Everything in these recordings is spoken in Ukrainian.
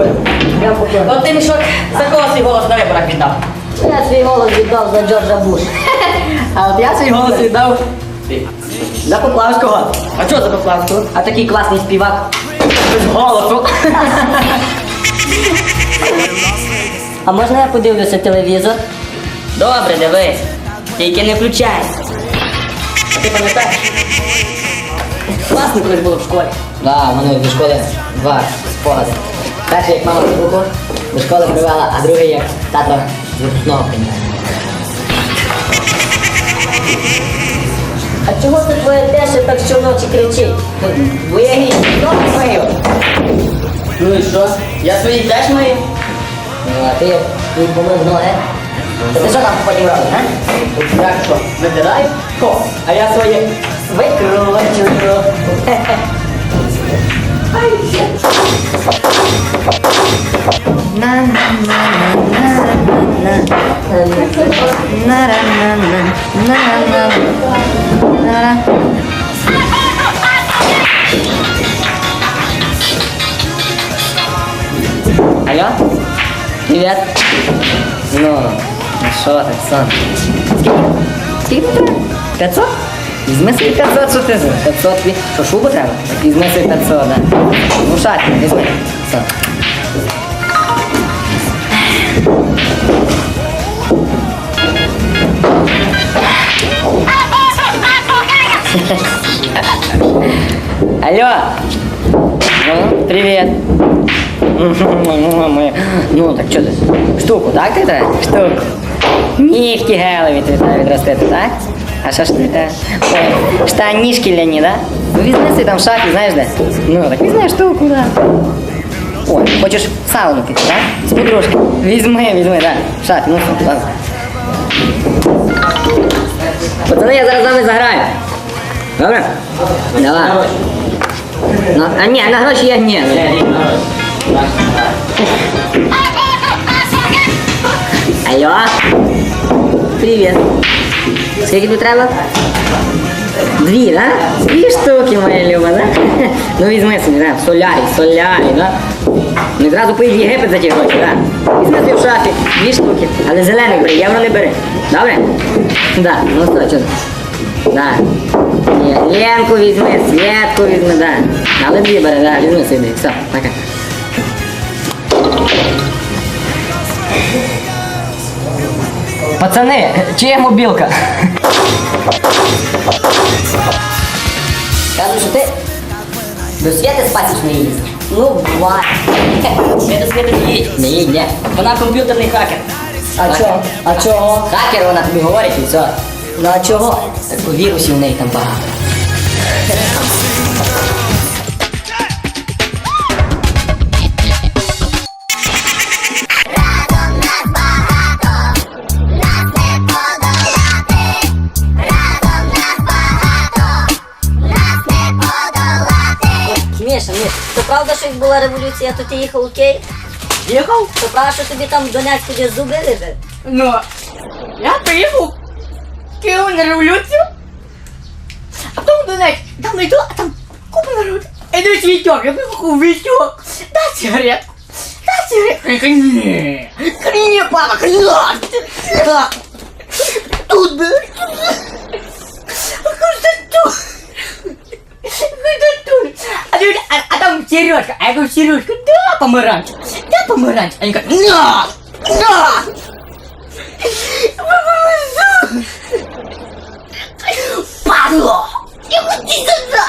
Прям. От ти мішок, за кого свій голос на виборах віддав? Я свій голос віддав за Джорджа Буша. А от я свій голос віддав за Поплавського. А чого за Поплавського? А такий класний співак. Без голосу. А можна я подивлюся телевізор? Добре, дивись. Тільки не включай. А ти пам'ятаєш? Класно колись було в школі. Да, у мене до школи два спогади. Перший, як мама руку до школи привела, а другий, як тато з випускного. А чого це твоє теще так щоночі кричить? Виявіть, ноги мою. Ну і що? Я свої теж маю. Ну, а ти їй помив ноги. Та ти що там потім робиш, а? Як що? Витираю? Ко? А я своє викручую. Алло? Привет. Ну, ну що так, сон? Скільки? Скільки треба? 500? Візьми собі 500, що ти за 500 тобі. Що, шубу треба? Так Візьми собі 500, да. Ну, шатки, візьми. Сон. Алло. Ну, привет. Ну, так що ти? Штуку, так ти треба? Штуку. Нігті гелеві ти відростити, так? А що ж ти треба? Ой, Штанішки ляні, так? Ну візьми собі там в шафі, знаєш де? Ну, так візьми штуку, так. Ой, хочеш в сауну піти, так? З подружки. Візьми, візьми, так. В шафі, ну що, ладно. Пацани, я зараз з вами заграю. Добре? Давай. Ну, а ні, на гроші я ні. Алло? Привіт. Скільки тобі треба? Дві, да? Дві штуки, моя люба, да? Ну візьми собі, да? Солярі, солярі, да? Не зразу поїдь в Єгипет за ті гроші, да? Візьми собі в шафі дві штуки, але зелених бери, євро не бери. Добре? Да, ну що? ти? Да. Ні, Ленку візьми, Светку візьми, да. Але дві бери, да, візьми собі, все, пока. Пацани, чия мобілка? Кажу, що ти до світи спасіч не їсть. Ну, бувай. Я до світу не їдь. Не їдь, ні. Вона комп'ютерний хакер. А чого? А чого? Хакер вона тобі говорить і все. Ну а чого? Так вірусів в неї там багато. Міша, то правда, що як була революція, то ти їхав у Київ? Їхав? То правда, що тобі там в Донецьку десь зубили? би? Ну, я приїхав в Київ на революцію, а потім до неї, там йду, а там купа народу. Іду світьок, я вибухав вітьок. Дай сигаретку. Дай сигаретку. Я кажу, ні. Кажу, ні, папа, кажу, «На, на». Тут би. А кажу, «Та тут. Кажу, «Та тут». А, тут, а, а там Сережка, а я говорю, Сережка, да, помаранч, да, помаранч. Они говорят, на, на. Падло! Я хочу сюда!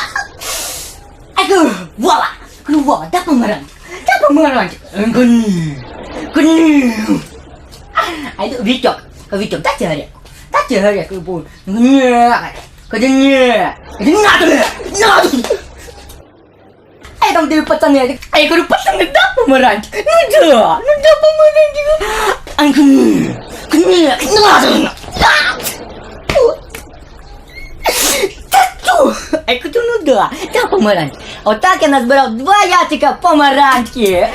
Я говорю, Вова! Говорю, Вова, дай помаранч! Дай помаранч! Он говорит, «Ні, ні». А я говорю, Витек, Витек, дай сигаретку! Дай сигаретку! Я говорю! Говорю, нет! Говорю, надо! Надо! А я там даю пацаны, а я говорю, пацаны, да помаранч! Ну да, ну да помаранч! А он говорит, нет, нет, надо! Да! Тату! А А я кажу, ну да, да помаранч. Отак я назбирав два ятика помаранчки.